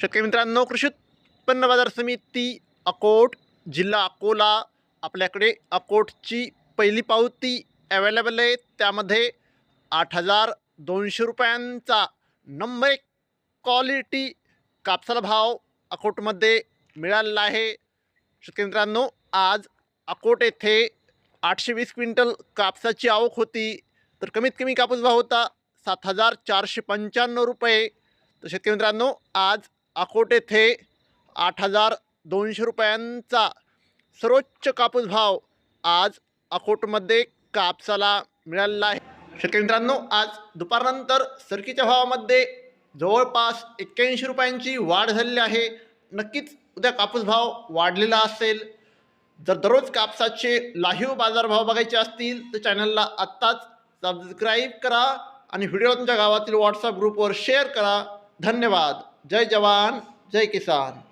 शेतकरी मित्रांनो कृषी उत्पन्न बाजार समिती अकोट जिल्हा अकोला आपल्याकडे अकोटची पहिली पावती अवेलेबल आहे. त्यामध्ये आठ हजार दोनशे रुपयांचा नंबर एक क्वालिटी कापसाला भाव अकोटमध्ये मिळालेला आहे. शेतकरी मित्रांनो आज अकोट येथे आठशे वीस क्विंटल कापसाची आवक होती. तर कमीत कमी कापूस भाव होता सात हजार चारशे पंच्याण्णव रुपये. तर शेतकरी मित्रांनो आज अकोट येथे आठ हजार दोनशे रुपयांचा सर्वोच्च कापूस भाव आज अकोटमध्ये कापसाला मिळालेला आहे. शेतकरी मित्रांनो आज दुपारनंतर सरकीच्या भावामध्ये जवळपास एक्क्याऐंशी रुपयांची वाढ झालेली आहे. नक्कीच उद्या कापूस भाव वाढलेला असेल. जर दररोज कापसाचे लाहीव बाजारभाव बघायचे असतील तर चॅनलला आत्ताच सबस्क्राईब करा आणि व्हिडिओ तुमच्या गावातील व्हॉट्सअप ग्रुपवर शेअर करा. धन्यवाद. जय जवान जय किसान।